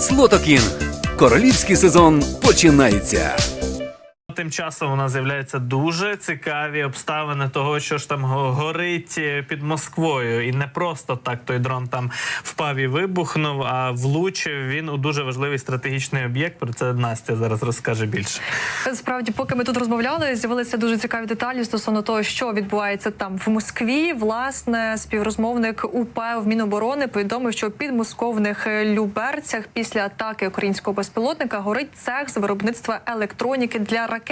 Слотокінг. Королівський сезон починається. Тим часом у нас з'являються дуже цікаві обставини того, що ж там горить е, під Москвою, і не просто так той дрон там впав і вибухнув, а влучив він у дуже важливий стратегічний об'єкт. Про це Настя зараз розкаже більше. Справді, поки ми тут розмовляли, з'явилися дуже цікаві деталі стосовно того, що відбувається там в Москві. Власне, співрозмовник УП в Міноборони повідомив, що під московних Люберцях після атаки українського безпілотника горить цех з виробництва електроніки для ракет.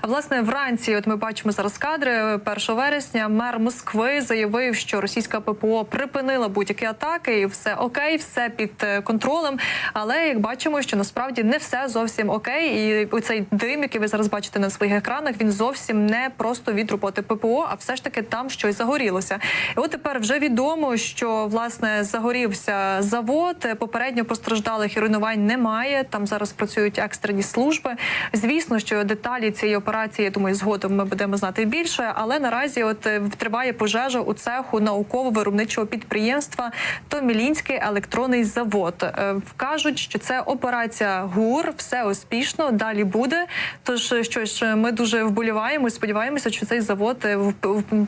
А власне, вранці, от ми бачимо зараз кадри 1 вересня. Мер Москви заявив, що російська ППО припинила будь-які атаки, і все окей, все під е, контролем. Але як бачимо, що насправді не все зовсім окей, і оцей дим, який ви зараз бачите на своїх екранах, він зовсім не просто від роботи ППО, а все ж таки там щось загорілося. І от тепер вже відомо, що власне загорівся завод. Попередньо постраждалих і руйнувань немає. Там зараз працюють екстрені служби. Звісно, що деталі цієї операції, я думаю, згодом ми будемо знати більше. Але наразі, от е, триває пожежа у цеху науково-виробничого підприємства Томілінський електронний завод. Е, Кажуть, що це операція ГУР, все успішно. Далі буде. Тож е, що ж, ми дуже вболіваємо. Сподіваємося, що цей завод е,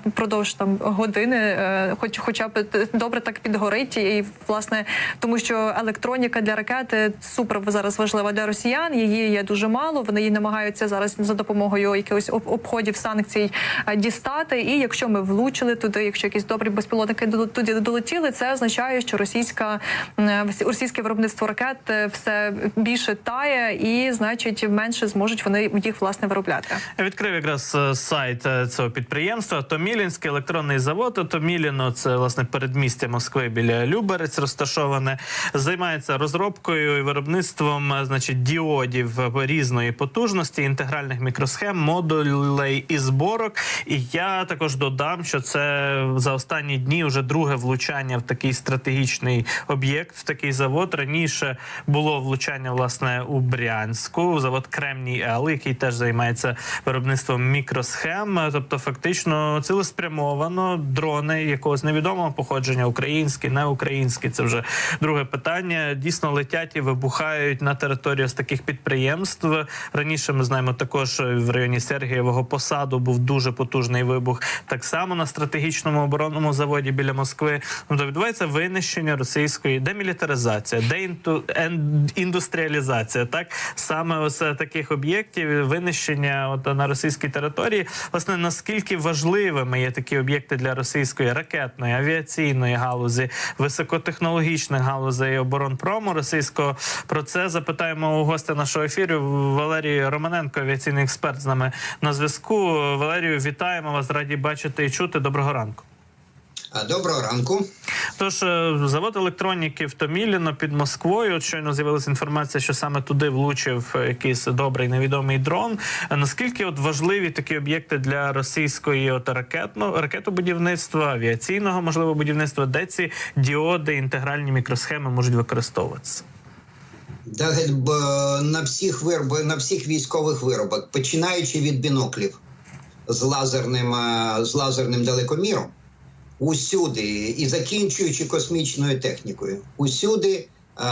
впродовж там години, е, хоч хоча б е, добре так підгорить, і власне тому, що електроніка для ракети супер зараз важлива для росіян. Її є дуже мало. Вони її намагаються зараз за допомогою якихось об- обходів санкцій е, дістати. І якщо ми влучили туди, якщо якісь добрі безпілотники туди долетіли, це означає, що російська е, російське виробництво ракет е, все більше тає, і значить менше зможуть вони їх власне виробляти. Я відкрив якраз сайт цього підприємства. Томілінський електронний завод. Томіліно це власне передмістя Москви біля Люберець розташоване. Займається розробкою і виробництвом, значить, діодів різної потужності, інтегральних мікросхем, модулей і зборок. І я також додам, що це за останні дні вже друге влучання в такий стратегічний об'єкт, в такий завод. Раніше було влучання власне у Брянську, завод Кремній Л, який теж займається виробництвом мікросхем. Тобто, фактично, цілеспрямовано дрони якогось невідомого походження, українські, не українські. Це вже друге питання. Дійсно летять і вибухають на території з таких підприємств. Раніше ми знаємо також в районі Сергієвого посаду був дуже потужний вибух. Так само на стратегічному оборонному заводі біля Москви. Тобто відбувається винищення російської демілітаризація, деіндустріалізація. Так саме ось е, таких об'єктів, винищення от на російській території. Власне, наскільки важливими є такі об'єкти для російської ракетної, авіаційної галузі, високотехнологічних галузей оборонпрому російського. Про це запитаємо у гостя нашого ефіру Валерій Романенко, авіаційний експерт з нами на зв'язку. Валерію, вітаємо вас, раді бачити і чути. Доброго ранку. Доброго ранку. Тож е, завод електроніки в Томіліно під Москвою. От щойно з'явилася інформація, що саме туди влучив е, якийсь добрий невідомий дрон. Е, Наскільки от важливі такі об'єкти для російської от ракетно ракетобудівництва, авіаційного можливо будівництва, де ці діоди, інтегральні мікросхеми можуть використовуватися? Да, б- На всіх вироб, на всіх військових виробах, починаючи від біноклів з лазерним, е, з лазерним далекоміром, усюди, і закінчуючи космічною технікою, усюди е,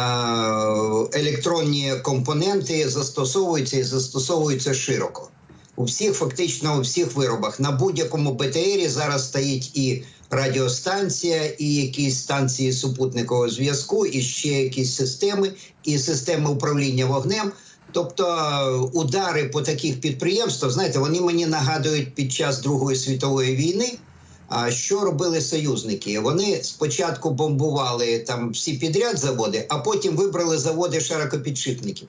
електронні компоненти застосовуються і застосовуються широко. У всіх, фактично, у всіх виробах. На будь-якому БТРі зараз стоїть і радіостанція, і якісь станції супутникового зв'язку, і ще якісь системи, і системи управління вогнем. Тобто е, удари по таких підприємствах, знаєте, вони мені нагадують під час Другої світової війни. А що робили союзники? Вони спочатку бомбували там всі підряд заводи, а потім вибрали заводи широкопідшипників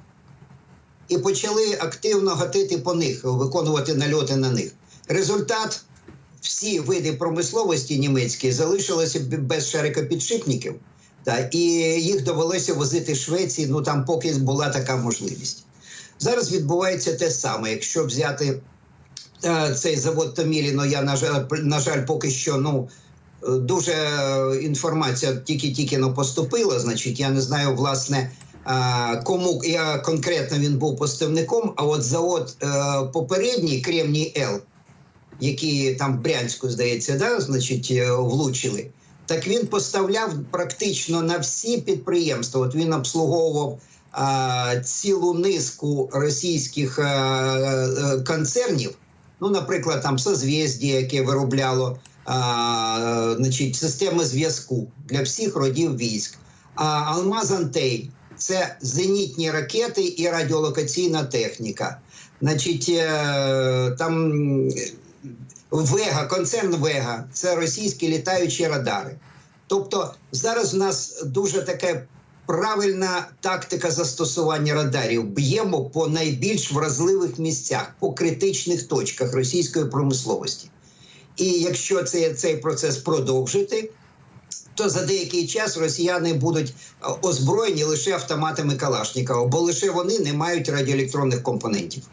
і почали активно гатити по них, виконувати нальоти на них. Результат: всі види промисловості німецької залишилися без широкопідшипників, та і їх довелося возити Швеції. Ну там поки була така можливість. Зараз відбувається те саме. Якщо взяти е, цей завод Томіліно, я на жаль, на жаль, поки що ну. Дуже інформація тільки-тільки но поступила. Значить, я не знаю, власне, е, кому я конкретно він був поставником. А от завод е, попередній Кремній Л, який там в Брянську, здається, да, значить, е, влучили. так він поставляв практично на всі підприємства. От він обслуговував а, цілу низку російських а, е, концернів. Ну, наприклад, там созв'язді, яке виробляло а, значить, системи зв'язку для всіх родів військ. А Алмаз Антей це зенітні ракети і радіолокаційна техніка. Значить, е, там Вега, концерн Вега це російські літаючі радари. Тобто зараз у нас дуже така правильна тактика застосування радарів. Б'ємо по найбільш вразливих місцях, по критичних точках російської промисловості. І якщо цей, цей процес продовжити, то за деякий час росіяни будуть е, озброєні лише автоматами Калашникова, бо лише вони не мають радіоелектронних компонентів.